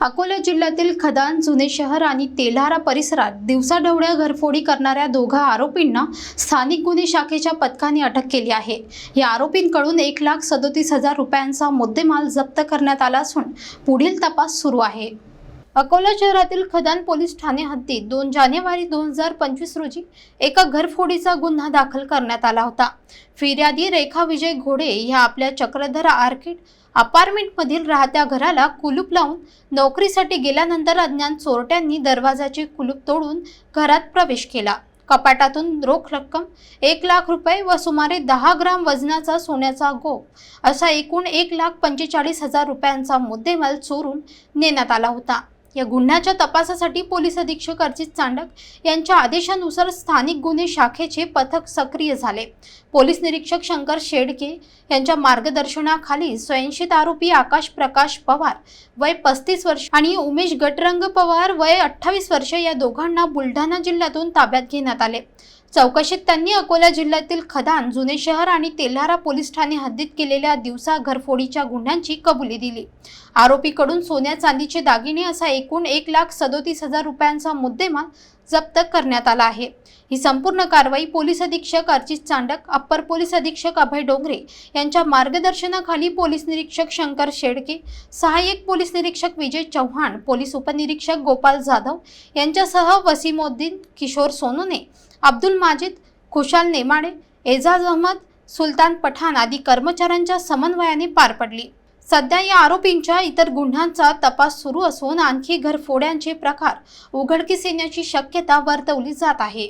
अकोला जिल्ह्यातील खदान जुने शहर आणि तेल्हारा परिसरात दिवसाढवळ्या घरफोडी करणाऱ्या दोघा आरोपींना स्थानिक गुन्हे शाखेच्या पथकाने अटक केली आहे. या आरोपींकडून एक लाख सदोतीस हजार रुपयांचा मुद्देमाल जप्त करण्यात आला असून पुढील तपास सुरू आहे. अकोला शहरातील खदान पोलीस ठाणे हद्दीत दोन जानेवारी दोन हजार पंचवीस रोजी एका घरफोडीचा गुन्हा दाखल करण्यात आला होता. फिर्यादी रेखा विजय घोडे ह्या आपल्या चक्रधर आर्किड अपार्टमेंटमधील राहत्या घराला कुलूप लावून नोकरीसाठी गेल्यानंतर अज्ञान चोरट्यांनी दरवाजाचे कुलूप तोडून घरात प्रवेश केला. कपाटातून रोख रक्कम एक लाख रुपये व सुमारे दहा ग्राम वजनाचा सोन्याचा गोप असा एकूण एक लाख पंचेचाळीस हजार रुपयांचा मुद्देमाल चोरून नेण्यात आला होता. या गुन्ह्याच्या तपासासाठी पोलीस अधीक्षक अर्जित चांडक यांच्या आदेशानुसार स्थानिक गुन्हे शाखेचे पथक सक्रिय झाले. पोलीस निरीक्षक शंकर शेडके यांच्या मार्गदर्शनाखाली स्वयंशित आरोपी आकाश प्रकाश पवार वय पस्तीस वर्ष आणि उमेश गटरंग पवार वय अठ्ठावीस वर्ष या दोघांना बुलढाणा जिल्ह्यातून ताब्यात घेण्यात आले. चौकशीत त्यांनी अकोला जिल्ह्यातील खदान जुने शहर आणि तेल्हारा पोलीस ठाणे हद्दीत केलेल्या दिवसा घरफोडीच्या गुन्ह्यांची कबुली दिली. आरोपीकडून सोन्या चांदीचे दागिने असा एकूण एक लाख सदोतीस हजार रुपयांचा मुद्देमाल जप्त करण्यात आला आहे. ही संपूर्ण कारवाई पोलीस अधीक्षक अर्जित चांडक अप्पर पोलीस अधीक्षक अभय डोंगरे यांच्या मार्गदर्शनाखाली पोलीस निरीक्षक शंकर शेडके सहाय्यक पोलीस निरीक्षक विजय चव्हाण पोलीस उपनिरीक्षक गोपाल जाधव यांच्यासह वसीमोद्दीन किशोर सोनूने अब्दुल माजिद खुशाल नेमाडे एजाज अहमद सुलतान पठाण आदी कर्मचाऱ्यांच्या समन्वयाने पार पडली. सध्या या आरोपींच्या इतर गुन्ह्यांचा तपास सुरू असून आणखी घरफोड्यांचे प्रकार उघडकीस येण्याची शक्यता वर्तवली जात आहे.